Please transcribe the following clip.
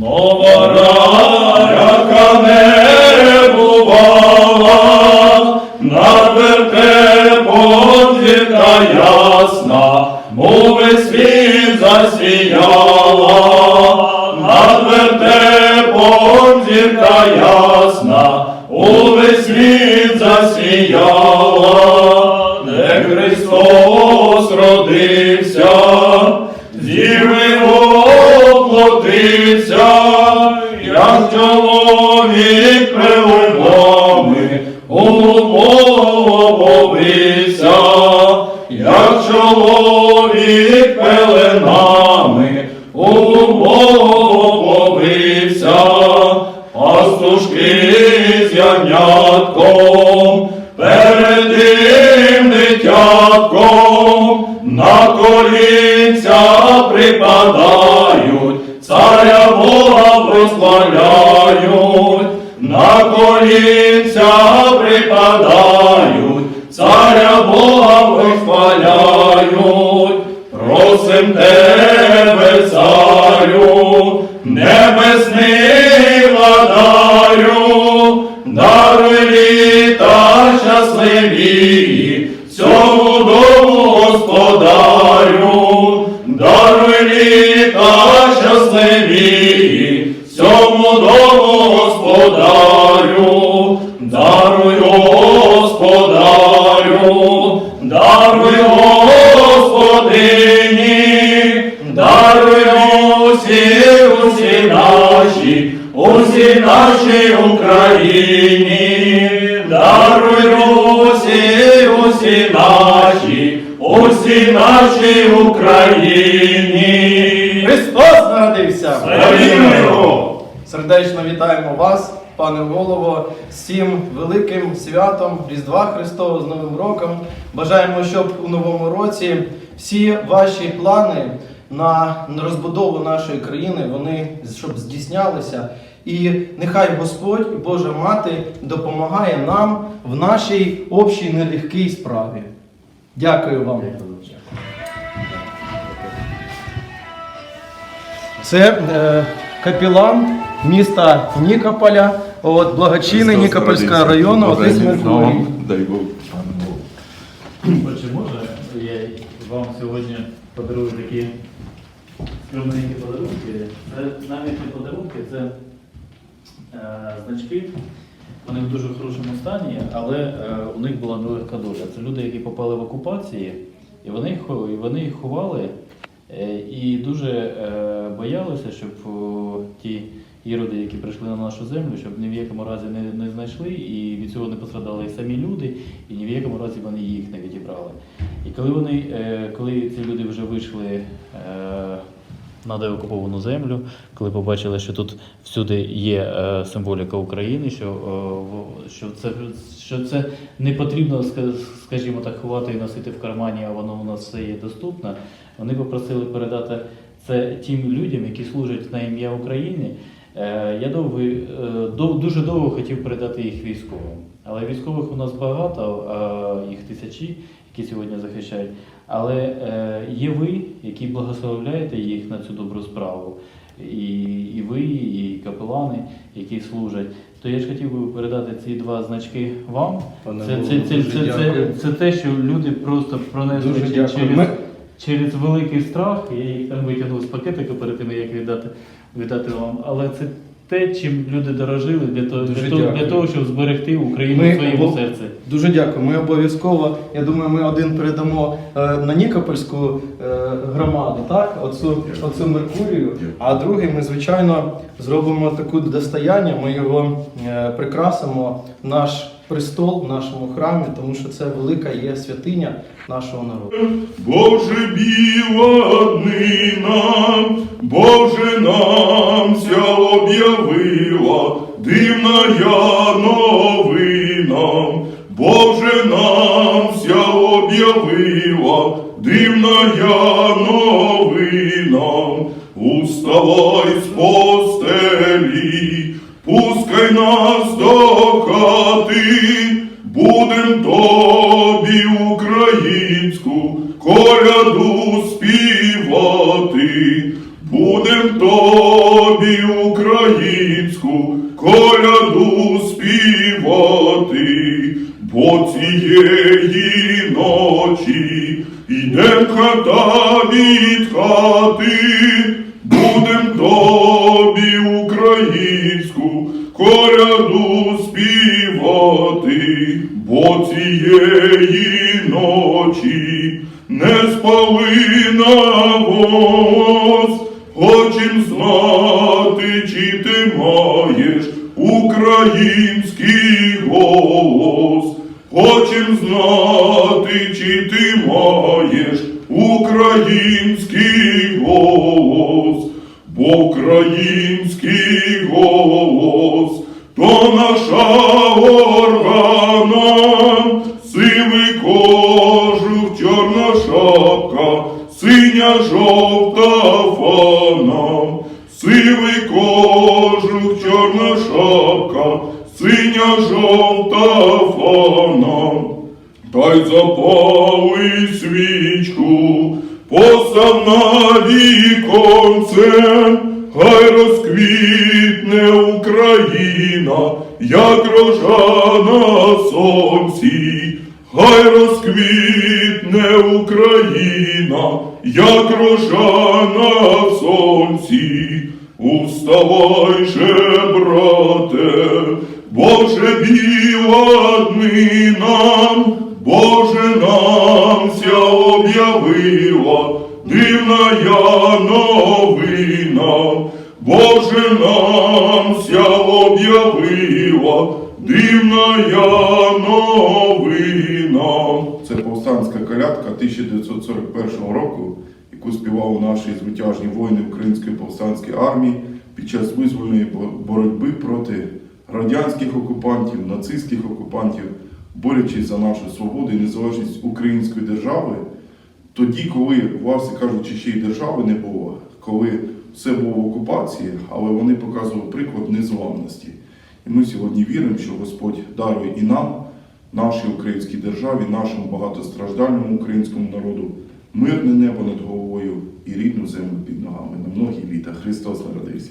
Нова яка оплотився, як чоловік пеленами у побився, як чоловік пеленами у побився, пастушки з ягнятком перед тим дитятком на колінця припадають, колінця припадають, царя Бога вихваляють, просим тебе, царю, небесний владарю, даруй літа щасливі, наші, усі наші Україні, даруй усі, усі наші, усі наші Україні. Христос народився! Його! Сердечно вітаємо вас, пане голово, з цим великим святом Різдва Христового з Новим роком. Бажаємо, щоб у новому році всі ваші плани на розбудову нашої країни вони щоб здійснялися. І нехай Господь і Божа Мати допомагає нам в нашій общій нелегкій справі. Дякую вам. Це е, капілан міста Нікополя, от, благочинний Нікопольського району, отець. Дай Бог. Отже, може, я вам сьогодні подарую такі скромненькі подарунки. Це навіть не подарунки, це е, значки. Вони в дуже хорошому стані, але е, у них була нелегка доля. Це люди, які попали в окупації, і вони, їх і вони їх ховали е, і дуже е, боялися, щоб о, ті іроди, які прийшли на нашу землю, щоб ні в якому разі не, не знайшли, і від цього не пострадали і самі люди, і ні в якому разі вони їх не відібрали. І коли вони, е, коли ці люди вже вийшли е, на деокуповану землю, коли побачили, що тут всюди є е, символіка України, що, що, це, що це не потрібно, скажімо так, ховати і носити в кармані, а воно у нас все є доступно, вони попросили передати це тим людям, які служать на ім'я України. Е, Я довго, е, дуже довго хотів передати їх військовим. Але військових у нас багато, їх тисячі, які сьогодні захищають. Але е, є ви, які благословляєте їх на цю добру справу. І, і ви, і капелани, які служать. То я ж хотів би передати ці два значки вам. Пане Це, Голово, це, це, це, це, це те, що люди просто пронесли через, через великий страх. Я їх там витягнув з пакетика перед тим, як віддати, віддати вам. Але це те, чим люди дорожили для того, Дуже для того, для того щоб зберегти Україну Ми в своєму обо- серці. Дуже дякую. Ми обов'язково, я думаю, ми один передамо е, на Нікопольську е, громаду, так? Оцю, оцю Меркурію. А другий ми, звичайно, зробимо таку достояння, ми його е, прикрасимо наш престол в нашому храмі, тому що це велика є святиня нашого народу. Боже біла днина, Боже нам ся об'явила, дивна я новина, Боже нам ся об'явила, дивна я новина, уставай нас будем тобі українську коляду співати, будем тобі українську коляду співати, бо цієї ночі йдем хата від хати, будем тобі українську український голос. Хочем знати, чи ти маєш український голос, бо український голос то наша органа, сивий кожух, чорна шапка, синя жовта чорна шапка, синя жовта фана. Та запали свічку, постав на віконце, хай розквітне Україна, як рожа на сонці, хай розквітне Україна, як рожа на сонці. Уставай же, брате, Боже біла днина, Боже нам ся об'явила, дивна я новина, Боже нам ся об'явила, дивна я новина. Це повстанська колядка 1941 року, яку співали наші звитяжні воїни Української повстанської армії під час визвольної боротьби проти радянських окупантів, нацистських окупантів, борючись за нашу свободу і незалежність української держави, тоді, коли, власне кажучи, ще й держави не було, коли все було в окупації, але вони показували приклад незламності. І ми сьогодні віримо, що Господь дарує і нам, нашій українській державі, нашому багатостраждальному українському народу, мирне небо над головою і рідну землю під ногами на многі літа. Христос народився.